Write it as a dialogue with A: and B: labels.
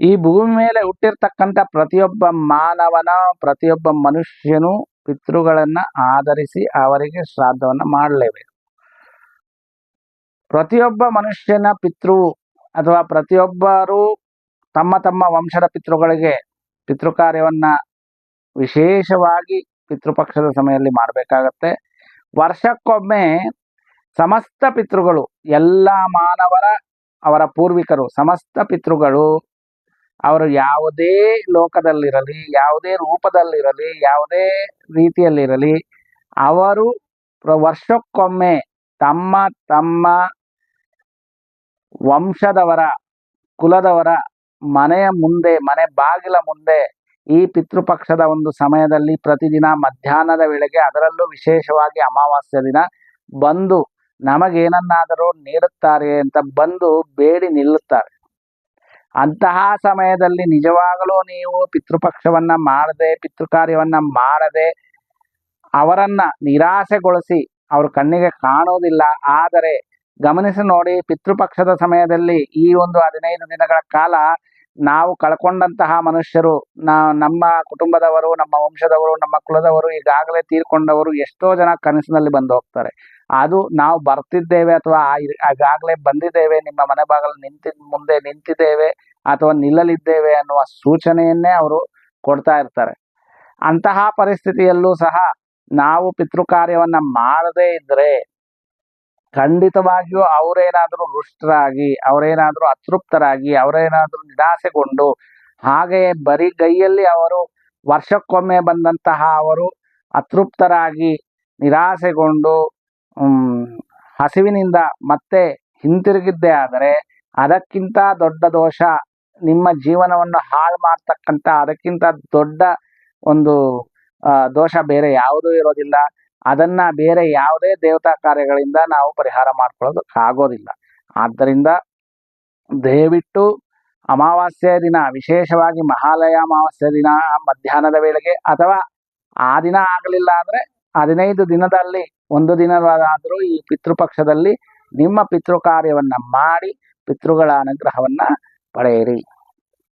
A: ಈ ಭೂಮಿ ಮೇಲೆ ಹುಟ್ಟಿರ್ತಕ್ಕಂಥ ಪ್ರತಿಯೊಬ್ಬ ಮಾನವನ, ಪ್ರತಿಯೊಬ್ಬ ಮನುಷ್ಯನು ಪಿತೃಗಳನ್ನ ಆಧರಿಸಿ ಅವರಿಗೆ ಶ್ರಾದ್ದವನ್ನ ಮಾಡಲೇಬೇಕು. ಪ್ರತಿಯೊಬ್ಬ ಮನುಷ್ಯನ ಪಿತೃ ಅಥವಾ ಪ್ರತಿಯೊಬ್ಬರು ತಮ್ಮ ತಮ್ಮ ವಂಶದ ಪಿತೃಗಳಿಗೆ ಪಿತೃ ಕಾರ್ಯವನ್ನ ವಿಶೇಷವಾಗಿ ಪಿತೃಪಕ್ಷದ ಸಮಯದಲ್ಲಿ ಮಾಡಬೇಕಾಗತ್ತೆ. ವರ್ಷಕ್ಕೊಮ್ಮೆ ಸಮಸ್ತ ಪಿತೃಗಳು, ಎಲ್ಲ ಮಾನವರ ಅವರ ಪೂರ್ವಿಕರು, ಸಮಸ್ತ ಪಿತೃಗಳು ಅವರು ಯಾವುದೇ ಲೋಕದಲ್ಲಿರಲಿ, ಯಾವುದೇ ರೂಪದಲ್ಲಿರಲಿ, ಯಾವುದೇ ರೀತಿಯಲ್ಲಿರಲಿ, ಅವರು ವರ್ಷಕ್ಕೊಮ್ಮೆ ತಮ್ಮ ತಮ್ಮ ವಂಶದವರ, ಕುಲದವರ ಮನೆಯ ಮುಂದೆ, ಮನೆ ಬಾಗಿಲ ಮುಂದೆ ಈ ಪಿತೃಪಕ್ಷದ ಒಂದು ಸಮಯದಲ್ಲಿ ಪ್ರತಿದಿನ ಮಧ್ಯಾಹ್ನದ ವೇಳೆಗೆ ಅದರಲ್ಲೂ ವಿಶೇಷವಾಗಿ ಅಮಾವಾಸ್ಯ ದಿನ ಬಂದು ನಮಗೇನನ್ನಾದರೂ ನೀಡುತ್ತಾರೆ ಅಂತ ಬಂದು ಬೇಡಿ ನಿಲ್ಲುತ್ತಾರೆ. ಅಂತಹ ಸಮಯದಲ್ಲಿ ನಿಜವಾಗಲೂ ನೀವು ಪಿತೃಪಕ್ಷವನ್ನ ಮಾಡದೆ, ಪಿತೃಕಾರ್ಯವನ್ನ ಮಾಡದೆ, ಅವರನ್ನ ನಿರಾಸೆಗೊಳಿಸಿ ಅವ್ರ ಕಣ್ಣಿಗೆ ಕಾಣುವುದಿಲ್ಲ. ಆದರೆ ಗಮನಿಸಿ ನೋಡಿ, ಪಿತೃಪಕ್ಷದ ಸಮಯದಲ್ಲಿ ಈ ಒಂದು ಹದಿನೈದು ದಿನಗಳ ಕಾಲ ನಾವು ಕಳ್ಕೊಂಡಂತಹ ಮನುಷ್ಯರು, ನಾ, ನಮ್ಮ ಕುಟುಂಬದವರು, ನಮ್ಮ ವಂಶದವರು, ನಮ್ಮ ಕುಲದವರು ಈಗಾಗಲೇ ತೀರ್ಕೊಂಡವರು ಎಷ್ಟೋ ಜನ ಕನಸಿನಲ್ಲಿ ಬಂದು ಹೋಗ್ತಾರೆ. ಅದು ನಾವು ಬರ್ತಿದ್ದೇವೆ ಅಥವಾ ಈಗಾಗಲೇ ಬಂದಿದ್ದೇವೆ, ನಿಮ್ಮ ಮನೆ ಬಾಗಿಲು ನಿಂತಿ, ಮುಂದೆ ನಿಂತಿದ್ದೇವೆ. ಅಥವಾ ನಿಲ್ಲಲಿದ್ದೇವೆ ಅನ್ನುವ ಸೂಚನೆಯನ್ನೇ ಅವರು ಕೊಡ್ತಾ ಇರ್ತಾರೆ. ಅಂತಹ ಪರಿಸ್ಥಿತಿಯಲ್ಲೂ ಸಹ ನಾವು ಪಿತೃ ಕಾರ್ಯವನ್ನ ಮಾಡದೇ ಇದ್ರೆ ಖಂಡಿತವಾಗಿಯೂ ಅವರೇನಾದರೂ ರುಷ್ಟರಾಗಿ, ಅವರೇನಾದರೂ ಅತೃಪ್ತರಾಗಿ, ಅವರೇನಾದರೂ ನಿರಾಸೆಗೊಂಡು ಹಾಗೆಯೇ ಬರಿಗೈಯಲ್ಲಿ ಅವರು ವರ್ಷಕ್ಕೊಮ್ಮೆ ಬಂದಂತಹ ಅವರು ಅತೃಪ್ತರಾಗಿ, ನಿರಾಸೆಗೊಂಡು ಹಸಿವಿನಿಂದ ಮತ್ತೆ ಹಿಂತಿರುಗಿದ್ದೇ ಆದರೆ ಅದಕ್ಕಿಂತ ದೊಡ್ಡ ದೋಷ ನಿಮ್ಮ ಜೀವನವನ್ನು ಹಾಳು ಮಾಡ್ತಕ್ಕಂಥ, ಅದಕ್ಕಿಂತ ದೊಡ್ಡ ಒಂದು ದೋಷ ಬೇರೆ ಯಾವುದೂ ಇರೋದಿಲ್ಲ. ಅದನ್ನ ಬೇರೆ ಯಾವುದೇ ದೇವತಾ ಕಾರ್ಯಗಳಿಂದ ನಾವು ಪರಿಹಾರ ಮಾಡ್ಕೊಳ್ಳೋದಕ್ಕೆ ಆಗೋದಿಲ್ಲ. ಆದ್ದರಿಂದ ದಯವಿಟ್ಟು ಅಮಾವಾಸ್ಯೆ ದಿನ, ವಿಶೇಷವಾಗಿ ಮಹಾಲಯ ಅಮಾವಾಸ್ಯೆ ದಿನ ಮಧ್ಯಾಹ್ನದ ವೇಳೆಗೆ ಅಥವಾ ಆ ದಿನ ಆಗಲಿಲ್ಲ ಅಂದ್ರೆ ಹದಿನೈದು ದಿನದಲ್ಲಿ, ಒಂದು ದಿನವಾದರೂ ಈ ಪಿತೃಪಕ್ಷದಲ್ಲಿ ನಿಮ್ಮ ಪಿತೃ ಕಾರ್ಯವನ್ನ ಮಾಡಿ, ಪಿತೃಗಳ ಅನುಗ್ರಹವನ್ನ பழையறை